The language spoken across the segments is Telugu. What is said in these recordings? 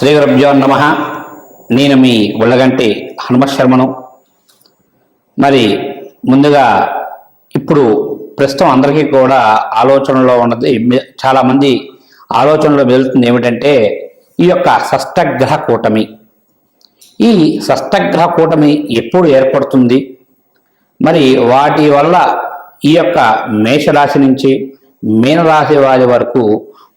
శ్రీ గురుభ్యో నమ. నేను మీ ఉళ్ళగంటి హనుమత్ శర్మను. మరి ముందుగా ఇప్పుడు ప్రస్తుతం అందరికీ కూడా ఆలోచనలో ఉన్నది చాలామంది ఆలోచనలో వెళ్తుంది ఏమిటంటే ఈ యొక్క షష్టగ్రహ కూటమి. ఈ షష్టగ్రహ కూటమి ఎప్పుడు ఏర్పడుతుంది? మరి వాటి వల్ల ఈ యొక్క మేషరాశి నుంచి మీనరాశి వారి వరకు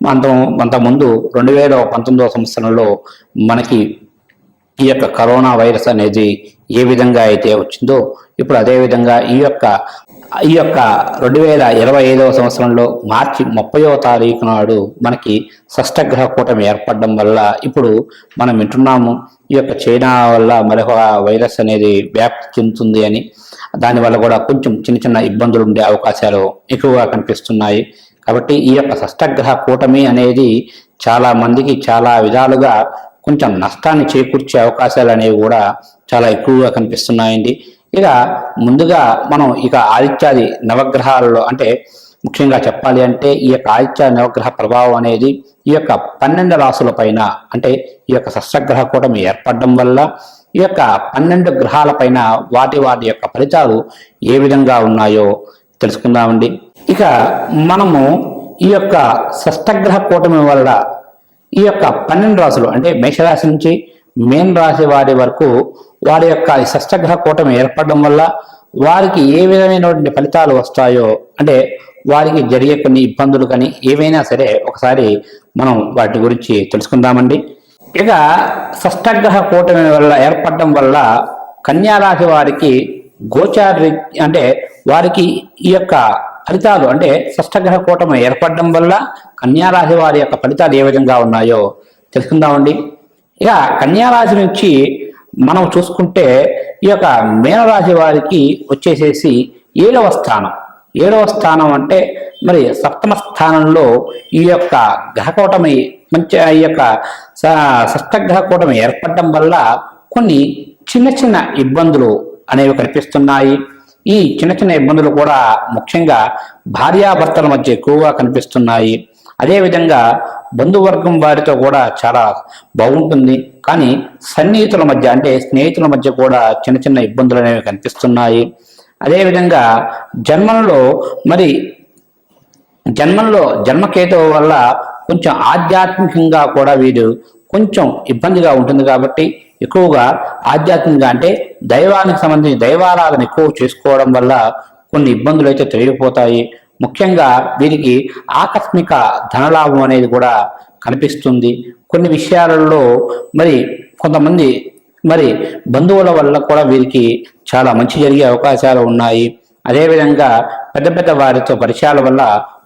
అంత అంతకుముందు రెండు వేల పంతొమ్మిదవ సంవత్సరంలో మనకి ఈ యొక్క కరోనా వైరస్ అనేది ఏ విధంగా అయితే వచ్చిందో ఇప్పుడు అదే విధంగా ఈ యొక్క ఈ యొక్క రెండు వేల ఇరవై ఐదవ సంవత్సరంలో మార్చి ముప్పైవ తారీఖు నాడు మనకి షష్టగ్రహ కూటమి ఏర్పడడం వల్ల ఇప్పుడు మనం వింటున్నాము ఈ యొక్క చైనా వల్ల మరొక వైరస్ అనేది వ్యాప్తి చెందుతుంది అని. దానివల్ల కూడా కొంచెం చిన్న చిన్న ఇబ్బందులు ఉండే అవకాశాలు ఎక్కువగా కనిపిస్తున్నాయి. కాబట్టి ఈ యొక్క షష్టగ్రహ కూటమి అనేది చాలా మందికి చాలా విధాలుగా కొంచెం నష్టాన్ని చేకూర్చే అవకాశాలు అనేవి కూడా చాలా ఎక్కువగా కనిపిస్తున్నాయండి. ఇక ముందుగా మనం ఇక ఆదిత్యాది నవగ్రహాలలో అంటే ముఖ్యంగా చెప్పాలి అంటే ఈ యొక్క ఆదిత్య నవగ్రహ ప్రభావం అనేది ఈ యొక్క పన్నెండు రాసుల పైన అంటే ఈ యొక్క షష్టగ్రహ కూటమి ఏర్పడడం వల్ల ఈ యొక్క పన్నెండు గ్రహాల పైన వాటి వాటి యొక్క ఫలితాలు ఏ విధంగా ఉన్నాయో తెలుసుకుందామండి. ఇక మనము ఈ యొక్క షష్టగ్రహ కూటమి వల్ల ఈ యొక్క పన్నెండు రాశులు అంటే మేషరాశి నుంచి మేన్ రాశి వారి వరకు వారి యొక్క షష్టగ్రహ కూటమి ఏర్పడడం వల్ల వారికి ఏ విధమైనటువంటి ఫలితాలు వస్తాయో అంటే వారికి జరిగే కొన్ని ఇబ్బందులు కానీ ఏవైనా సరే ఒకసారి మనం వాటి గురించి తెలుసుకుందామండి. ఇక షష్టగ్రహ కూటమి వల్ల ఏర్పడడం వల్ల కన్యారాశి వారికి గోచారి అంటే వారికి ఈ యొక్క ఫలితాలు అంటే షష్టగ్రహ కూటమి ఏర్పడడం వల్ల కన్యారాశి వారి యొక్క ఫలితాలు ఏ విధంగా ఉన్నాయో తెలుసుకుందామండి. ఇక కన్యారాశి నుంచి మనం చూసుకుంటే ఈ యొక్క మీనరాశి వారికి వచ్చేసేసి ఏడవ స్థానం. ఏడవ స్థానం అంటే మరి సప్తమ స్థానంలో ఈ యొక్క గ్రహకూటమి మంచి ఈ యొక్క షష్టగ్రహ కూటమి ఏర్పడడం వల్ల కొన్ని చిన్న చిన్న ఇబ్బందులు అనేవి కనిపిస్తున్నాయి. ఈ చిన్న చిన్న ఇబ్బందులు కూడా ముఖ్యంగా భార్యాభర్తల మధ్య ఎక్కువగా కనిపిస్తున్నాయి. అదేవిధంగా బంధువర్గం వారితో కూడా చాలా బాగుంటుంది. కానీ సన్నిహితుల మధ్య అంటే స్నేహితుల మధ్య కూడా చిన్న చిన్న ఇబ్బందులు అనేవి కనిపిస్తున్నాయి. అదేవిధంగా జన్మంలో మరి జన్మంలో జన్మకేతువు వల్ల కొంచెం ఆధ్యాత్మికంగా కూడా వీరు కొంచెం ఇబ్బందిగా ఉంటుంది కాబట్టి ఎక్కువగా ఆధ్యాత్మికంగా అంటే దైవానికి సంబంధించి దైవారాధన ఎక్కువ చేసుకోవడం వల్ల కొన్ని ఇబ్బందులు అయితే తొలగిపోతాయి. ముఖ్యంగా వీరికి ఆకస్మిక ధనలాభం అనేది కూడా కనిపిస్తుంది. కొన్ని విషయాలలో మరి కొంతమంది మరి బంధువుల వల్ల కూడా వీరికి చాలా మంచి జరిగే అవకాశాలు ఉన్నాయి. అదేవిధంగా పెద్ద పెద్ద వారితో పరిచయాల వల్ల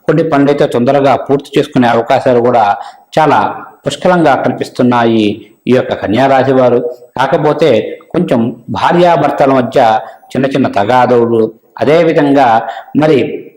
కొన్ని పనులైతే తొందరగా పూర్తి చేసుకునే అవకాశాలు కూడా చాలా పుష్కలంగా కనిపిస్తున్నాయి. ఈ యొక్క కన్యారాశి వారు. కాకపోతే కొంచెం భార్యాభర్తల మధ్య చిన్న చిన్న తగాదవులు అదేవిధంగా మరి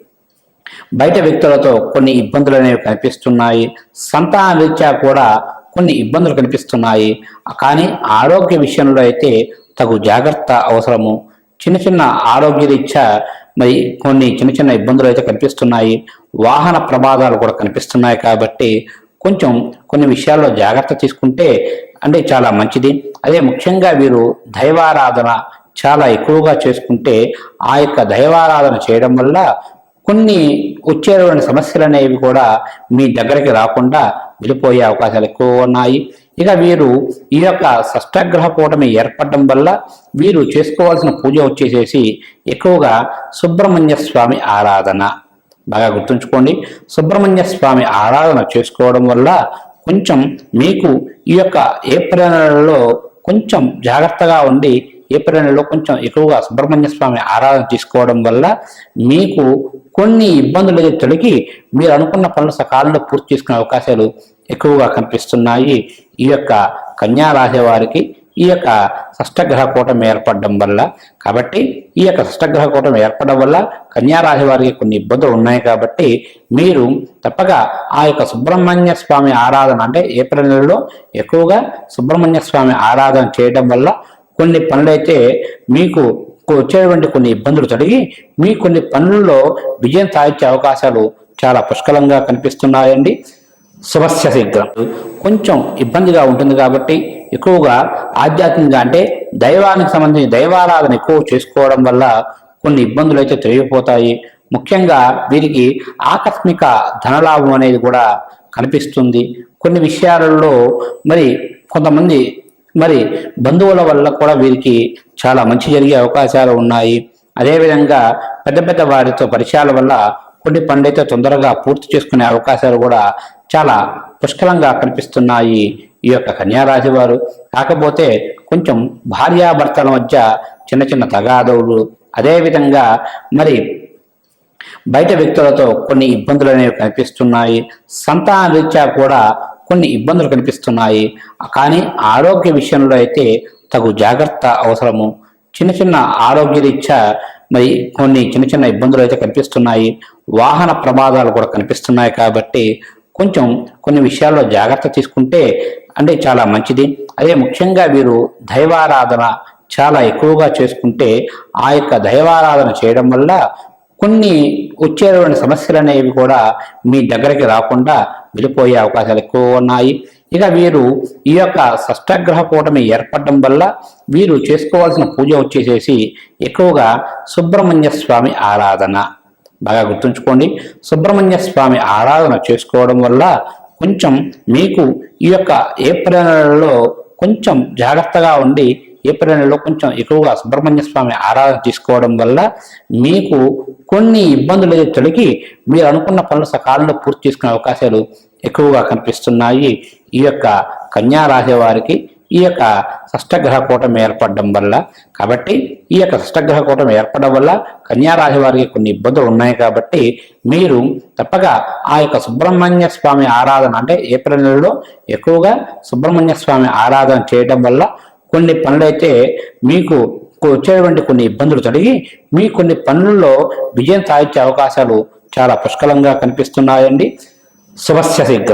బయట వ్యక్తులతో కొన్ని ఇబ్బందులు అనేవి కనిపిస్తున్నాయి. సంతాన రీత్యా కూడా కొన్ని ఇబ్బందులు కనిపిస్తున్నాయి. కానీ ఆరోగ్య విషయంలో అయితే తగు జాగ్రత్త అవసరము. చిన్న చిన్న ఆరోగ్య రీత్యా మరి కొన్ని చిన్న చిన్న ఇబ్బందులు అయితే కనిపిస్తున్నాయి. వాహన ప్రమాదాలు కూడా కనిపిస్తున్నాయి కాబట్టి కొంచెం కొన్ని విషయాల్లో జాగ్రత్త తీసుకుంటే అంటే చాలా మంచిది. అదే ముఖ్యంగా వీరు దైవారాధన చాలా ఎక్కువగా చేసుకుంటే ఆ యొక్క దైవారాధన చేయడం వల్ల కొన్ని వచ్చేటువంటి సమస్యలు అనేవి కూడా మీ దగ్గరికి రాకుండా వెళ్ళిపోయే అవకాశాలు ఎక్కువ ఉన్నాయి. ఇక వీరు ఈ యొక్క షష్టగ్రహ కూటమి ఏర్పడడం వల్ల వీరు చేసుకోవాల్సిన పూజ వచ్చేసేసి ఎక్కువగా సుబ్రహ్మణ్య స్వామి ఆరాధన. బాగా గుర్తుంచుకోండి. సుబ్రహ్మణ్య స్వామి ఆరాధన చేసుకోవడం వల్ల కొంచెం మీకు ఈ యొక్క ఏప్రిల్ నెలలో కొంచెం జాగ్రత్తగా ఉండి ఏప్రిల్ నెలలో కొంచెం ఎక్కువగా సుబ్రహ్మణ్య స్వామి ఆరాధన తీసుకోవడం వల్ల మీకు కొన్ని ఇబ్బందులు అయితే తొలగి మీరు అనుకున్న పనులు సకాలంలో పూర్తి చేసుకునే అవకాశాలు ఎక్కువగా కనిపిస్తున్నాయి. ఈ యొక్క కన్యా రాశి వారికి ఈ యొక్క షష్టగ్రహ కూటమి ఏర్పడడం వల్ల కాబట్టి ఈ యొక్క షష్టగ్రహ కూటమి ఏర్పడడం వల్ల కన్యారాశి వారికి కొన్ని ఇబ్బందులు ఉన్నాయి కాబట్టి మీరు తప్పక ఆ యొక్క సుబ్రహ్మణ్య స్వామి ఆరాధన అంటే ఏప్రిల్ నెలలో ఎక్కువగా సుబ్రహ్మణ్య స్వామి ఆరాధన చేయడం వల్ల కొన్ని పనులైతే మీకు వచ్చేటువంటి కొన్ని ఇబ్బందులు తొలగి మీ కొన్ని పనుల్లో విజయం సాధించే అవకాశాలు చాలా పుష్కలంగా కనిపిస్తున్నాయండి. శుభస్య శీఘ్రం. కొంచెం ఇబ్బందిగా ఉంటుంది కాబట్టి ఎక్కువగా ఆధ్యాత్మికంగా అంటే దైవానికి సంబంధించి దైవారాధన ఎక్కువ చేసుకోవడం వల్ల కొన్ని ఇబ్బందులు అయితే తొలగిపోతాయి. ముఖ్యంగా వీరికి ఆకస్మిక ధనలాభం అనేది కూడా కనిపిస్తుంది. కొన్ని విషయాలలో మరి కొంతమంది మరి బంధువుల వల్ల కూడా వీరికి చాలా మంచి జరిగే అవకాశాలు ఉన్నాయి. అదేవిధంగా పెద్ద పెద్ద వారితో పరిచయాల వల్ల కొన్ని పనులైతే తొందరగా పూర్తి చేసుకునే అవకాశాలు కూడా చాలా పుష్కలంగా కనిపిస్తున్నాయి ఈ యొక్క కన్యారాశి వారు. కాకపోతే కొంచెం భార్యాభర్తల మధ్య చిన్న చిన్న తగాదవులు అదేవిధంగా మరి బయట వ్యక్తులతో కొన్ని ఇబ్బందులు అనేవి కనిపిస్తున్నాయి. సంతాన రీత్యా కూడా కొన్ని ఇబ్బందులు కనిపిస్తున్నాయి. కానీ ఆరోగ్య విషయంలో అయితే తగు జాగ్రత్త అవసరము. చిన్న చిన్న ఆరోగ్య రీత్యా మరి కొన్ని చిన్న చిన్న ఇబ్బందులు అయితే కనిపిస్తున్నాయి. వాహన ప్రమాదాలు కూడా కనిపిస్తున్నాయి కాబట్టి కొంచెం కొన్ని విషయాల్లో జాగ్రత్త తీసుకుంటే అంటే చాలా మంచిది. అదే ముఖ్యంగా వీరు దైవారాధన చాలా ఎక్కువగా చేసుకుంటే ఆ యొక్క దైవారాధన చేయడం వల్ల కొన్ని వచ్చేటువంటి సమస్యలు అనేవి కూడా మీ దగ్గరికి రాకుండా వెళ్ళిపోయే అవకాశాలు ఎక్కువ ఉన్నాయి. ఇక వీరు ఈ యొక్క షష్టగ్రహ కూటమి ఏర్పడడం వల్ల వీరు చేసుకోవాల్సిన పూజ వచ్చేసేసి ఎక్కువగా సుబ్రహ్మణ్య స్వామి ఆరాధన. బాగా గుర్తుంచుకోండి. సుబ్రహ్మణ్య స్వామి ఆరాధన చేసుకోవడం వల్ల కొంచెం మీకు ఈ యొక్క ఏప్రిల్ నెలలో కొంచెం జాగ్రత్తగా ఉండి ఏప్రిల్ నెలలో కొంచెం ఎక్కువగా సుబ్రహ్మణ్య స్వామి ఆరాధన తీసుకోవడం వల్ల మీకు కొన్ని ఇబ్బందులు అయితే తొలగి మీరు అనుకున్న పనులు సకాలంలో పూర్తి చేసుకునే అవకాశాలు ఎక్కువగా కనిపిస్తున్నాయి. ఈ యొక్క కన్యారాశి వారికి ఈ యొక్క షష్టగ్రహ కూటమి ఏర్పడడం వల్ల కాబట్టి ఈ యొక్క షష్టగ్రహ కూటమి ఏర్పడడం వల్ల కన్యారాశి వారికి కొన్ని ఇబ్బందులు ఉన్నాయి కాబట్టి మీరు తప్పక ఆ యొక్క సుబ్రహ్మణ్య స్వామి ఆరాధన అంటే ఏప్రిల్ నెలలో ఎక్కువగా సుబ్రహ్మణ్య స్వామి ఆరాధన చేయడం వల్ల కొన్ని పనులైతే మీకు వచ్చేటువంటి కొన్ని ఇబ్బందులు తొలగి మీ కొన్ని పనుల్లో విజయం సాధించే అవకాశాలు చాలా పుష్కలంగా కనిపిస్తున్నాయండి. శుభస్య శీఘ్రం.